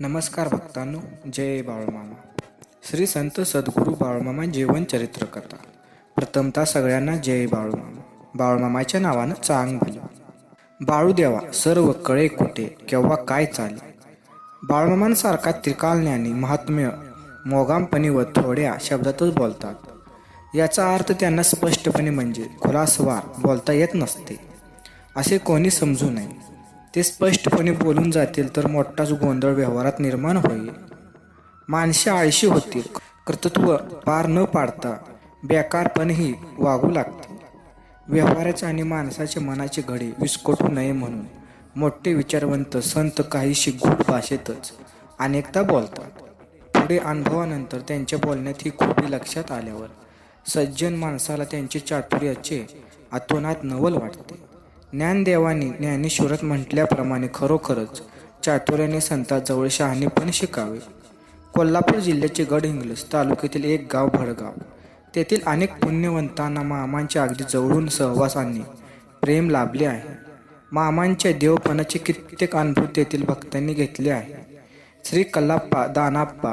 नमस्कार भक्तांनो जय बाळूमामा. श्री संत सद्गुरू बाळमामा जीवन चरित्र कथा. प्रथमतः सगळ्यांना जय बाळूमामा. बाळमामाच्या नावानं चांग भलं बाळूदेवा सर्व कळे कुठे केव्हा काय चाले? बाळमामांसारखा त्रिकालज्ञानी महात्म्य मोगामपणे व थोड्या शब्दातच बोलतात. याचा अर्थ त्यांना स्पष्टपणे म्हणजे खुलासवार बोलता येत नसते. असे कोणी समजू नये. ते स्पष्टपणे बोलून जातील तर मोठाच गोंधळ व्यवहारात निर्माण होईल. माणसे आळशी होतील. कर्तृत्व पार न पाडता बेकारपणही वागू लागतील. व्यवहाराचे आणि माणसाचे मनाचे घडे विस्कटू नये म्हणून मोठे विचारवंत संत काहीशी गूढ भाषेतच अनेकदा बोलतात. पुढे अनुभवानंतर त्यांच्या बोलण्यात ही खूपी लक्षात आल्यावर सज्जन माणसाला त्यांचे चातुर्याचे अतोनात नवल वाटते. ज्ञानदेवानी ज्ञानेश्वरात म्हटल्याप्रमाणे खरोखरच चातुर्याने संताजवळ शहाणेपण शिकावे. कोल्हापूर जिल्ह्याचे गडहिंग्लज तालुक्यातील एक गाव भडगाव. तेथील अनेक पुण्यवंतांना मामांच्या अगदी जवळून सहवासाने प्रेम लाभले आहे. मामांच्या देवपणाचे कित्येक अनुभव तेथील भक्तांनी घेतले आहे. श्री कल्लाप्पा दानाप्पा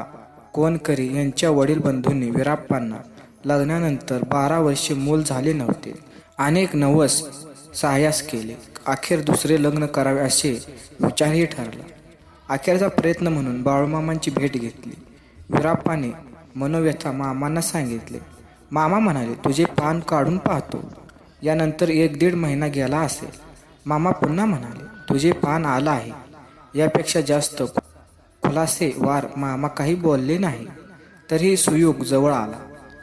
कोणकरी यांच्या वडील बंधूंनी वीराप्पांना लग्नानंतर बारा वर्षे मूल झाले नव्हते. अनेक नवस साहयास केले. अखेर दुसरे लग्न करावे असे विचारही ठरला. अखेरचा प्रयत्न म्हणून बाळूमामांची भेट घेतली. विराप्पाने मनोव्यथा मामांना सांगितले. मामा म्हणाले तुझे पान काढून पाहतो. यानंतर एक दीड महिना गेला असेल. मामा पुन्हा म्हणाले तुझे पान आला आहे. यापेक्षा जास्त खुलासे वार मामा काही बोलले नाही. तरी सुयोग जवळ आला.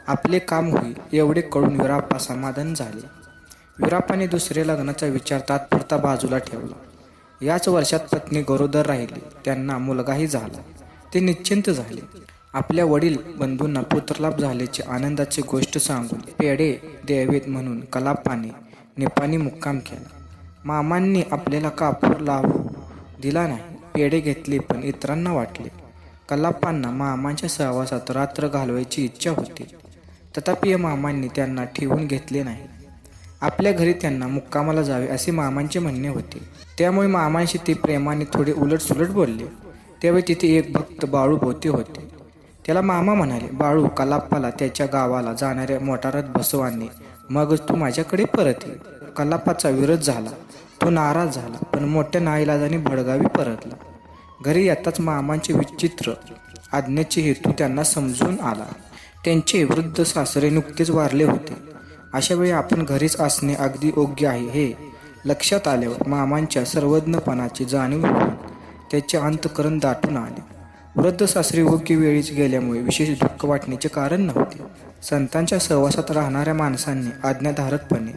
आपले काम होईल एवढे कळून विराप्पा समाधान झाले. विरापाने दुसरे लग्नाचा विचार तात्पुरता बाजूला ठेवला. याच वर्षात पत्नी गरोदर राहिली. त्यांना मुलगाही झाला. ते निश्चिंत झाले. आपल्या वडील बंधूंना पुत्रलाभ झाल्याची आनंदाची गोष्ट सांगून पेढे द्यावेत म्हणून कलापाने निपाणी मुक्काम केला. मामांनी आपल्याला कापूर लावू दिला नाही. पेढे घेतले पण इतरांना वाटले. कलापांना मामांच्या सहवासात रात्र घालवायची इच्छा होती. तथापि मामांनी त्यांना ठेवून घेतले नाही. आपल्या घरी त्यांना मुक्कामाला जावे असे मामांचे म्हणणे होते. त्यामुळे मामांशी ते प्रेमाने थोडे उलटसुलट बोलले. त्यावेळी तिथे एक भक्त बाळू भोवते होते. त्याला मामा म्हणाले बाळू कलाप्पाला त्याच्या गावाला जाणाऱ्या मोटारात बसवाने मगच तू माझ्याकडे परत ये. कलाप्पाचा विरोध झाला. तो नाराज झाला पण मोठ्या नाईलाजाने भडगावी परतला. घरी येताच मामांचे विचित्र आज्ञेचे हेतू त्यांना समजून आला. त्यांचे वृद्ध सासरे नुकतेच वारले होते. अशा वेळी आपण घरीच असणे अगदी योग्य आहे हे लक्षात आल्यावर मामांच्या सर्वज्ञपणाची जाणीव होऊन त्याचे अंतकरण दाटून आले. वृद्ध सासरी योग्य वेळीच गेल्यामुळे विशेष दुःख वाटण्याचे कारण नव्हते. संतांच्या सहवासात राहणाऱ्या माणसांनी आज्ञाधारकपणे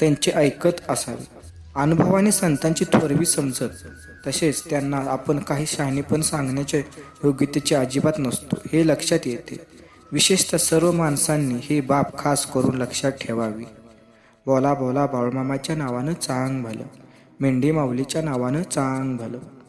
त्यांचे ऐकत असावे. अनुभवाने संतांची थोरवी समजत तसेच त्यांना आपण काही शहाणेपण सांगण्याच्या योग्यतेचे अजिबात नसतो हे लक्षात येते. विशेषतः सर्व माणसांनी ही बाब खास करून लक्षात ठेवावी. बोला बोला बाळमामाच्या नावानं चांग भलं. मेंढी माऊलीच्या नावानं चांग भलं.